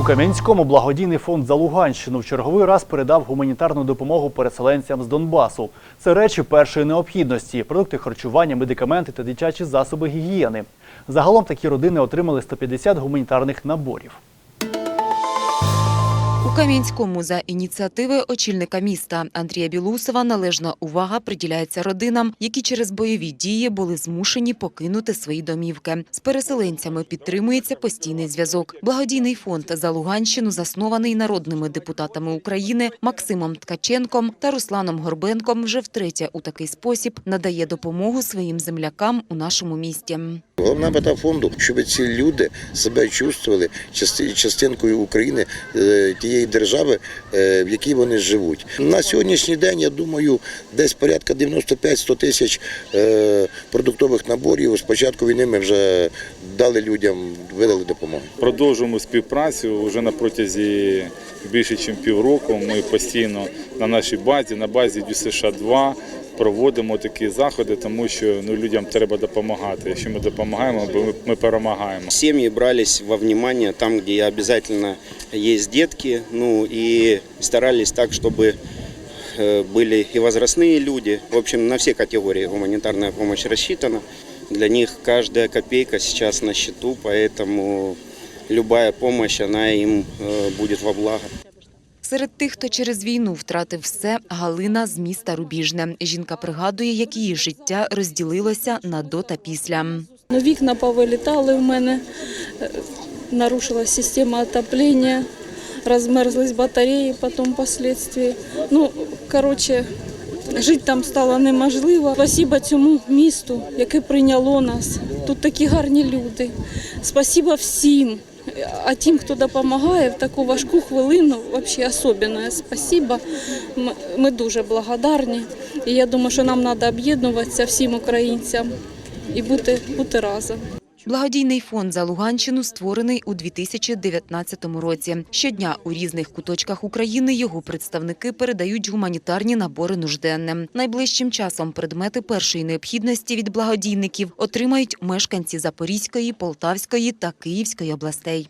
У Кам'янському благодійний фонд за Луганщину в черговий раз передав гуманітарну допомогу переселенцям з Донбасу. Це речі першої необхідності: продукти харчування, медикаменти та дитячі засоби гігієни. Загалом такі родини отримали 150 гуманітарних наборів. Кам'янському за ініціативи очільника міста Андрія Білусова належна увага приділяється родинам, які через бойові дії були змушені покинути свої домівки. З переселенцями підтримується постійний зв'язок. Благодійний фонд за Луганщину заснований народними депутатами України Максимом Ткаченком та Русланом Горбенком. Вже втретє у такий спосіб надає допомогу своїм землякам у нашому місті. Головна мета фонду, щоб ці люди себе чувствували частинкою України, е, тієї держави, е, в якій вони живуть. На сьогоднішній день, я думаю, десь порядка 95-100 тисяч е, продуктових наборів. З початку війни ми вже дали людям, видали допомогу. Продовжуємо співпрацю вже на протязі більше ніж півроку. Ми постійно на нашій базі, на базі ДЮСШ 2 проводимо такі заходи, тому що ну, людям треба допомагати. Якщо ми допомагаємо, бо ми, ми перемагаємо. Семьи брались во внимание там, где обязательно есть детки, ну и старались так, чтобы э, были и возрастные люди. В общем, на все категории гуманитарная помощь рассчитана. Для них каждая копейка сейчас на счету, поэтому любая помощь, она им э, будет во благо. Серед тих, хто через війну втратив все, Галина з міста Рубіжне. Жінка пригадує, як її життя розділилося на до та після. Ну, Вікна повилітали в мене, е, нарушилась система отопления, розмерзлись батареї потім впоследствии. Ну, коротше, жити там стало неможливо. Спасибо цьому місту, яке прийняло нас. Тут такі гарні люди. Спасибо всім. А тим, хто допомагає в таку важку хвилину, взагалі особливе спасибо. Ми дуже благодарні. І я думаю, що нам треба об'єднуватися всім українцям і бути, бути разом. Благодійний фонд за Луганщину створений у 2019 році. Щодня у різних куточках України його представники передають гуманітарні набори нужденним. Найближчим часом предмети першої необхідності від благодійників отримають мешканці Запорізької, Полтавської та Київської областей.